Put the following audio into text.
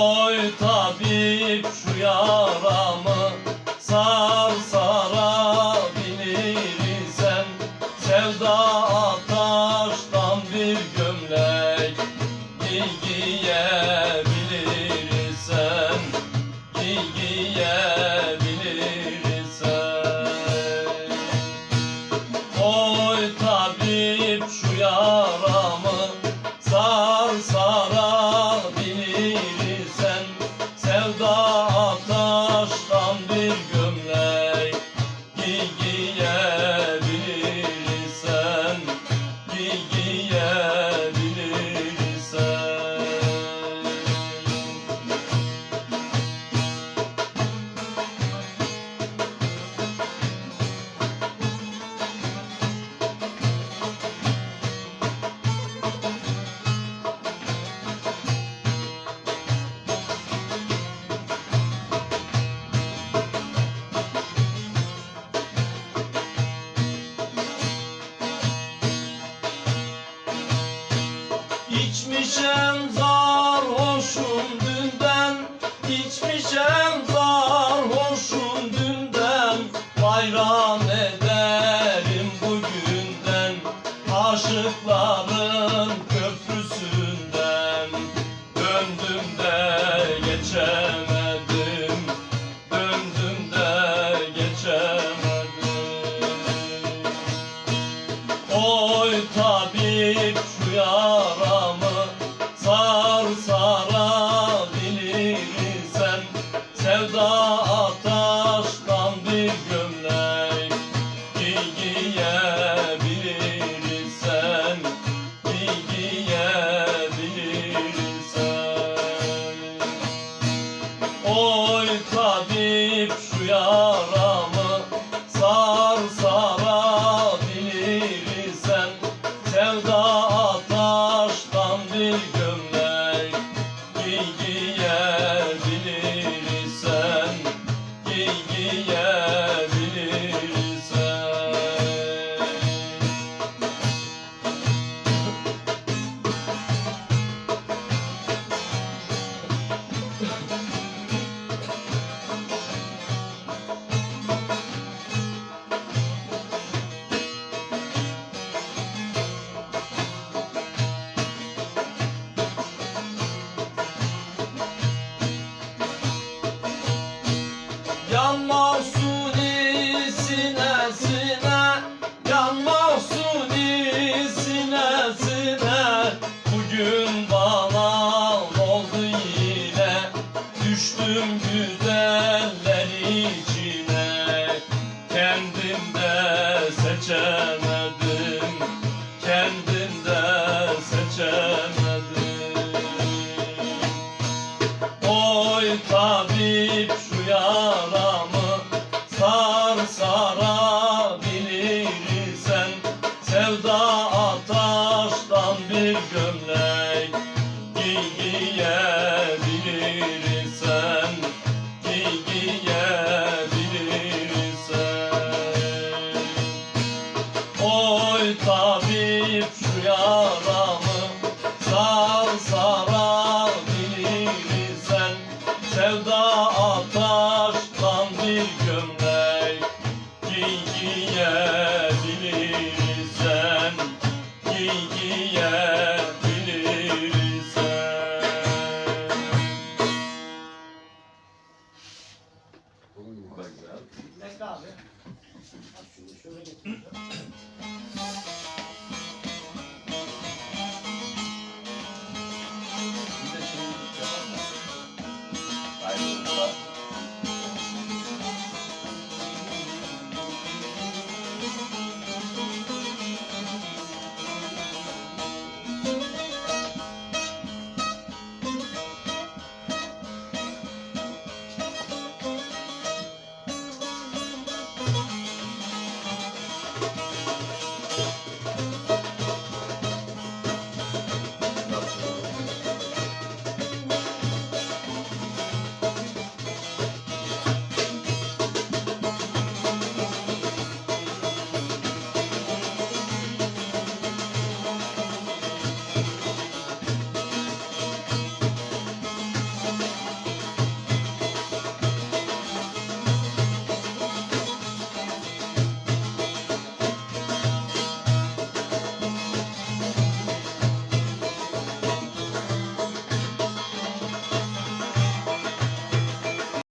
Oy tabip şu yaramı sar sarabilirsen Sevda ataştan bir gömlek bilgiye İçmişem zar hoşum dünden İçmişem zar hoşum dünden Bayram Güzeller içine Kendimde seçemedim. Kendimde seçemedim. Oy tabip şu yaramı Sar sarabilirsen Sevda atar Papa.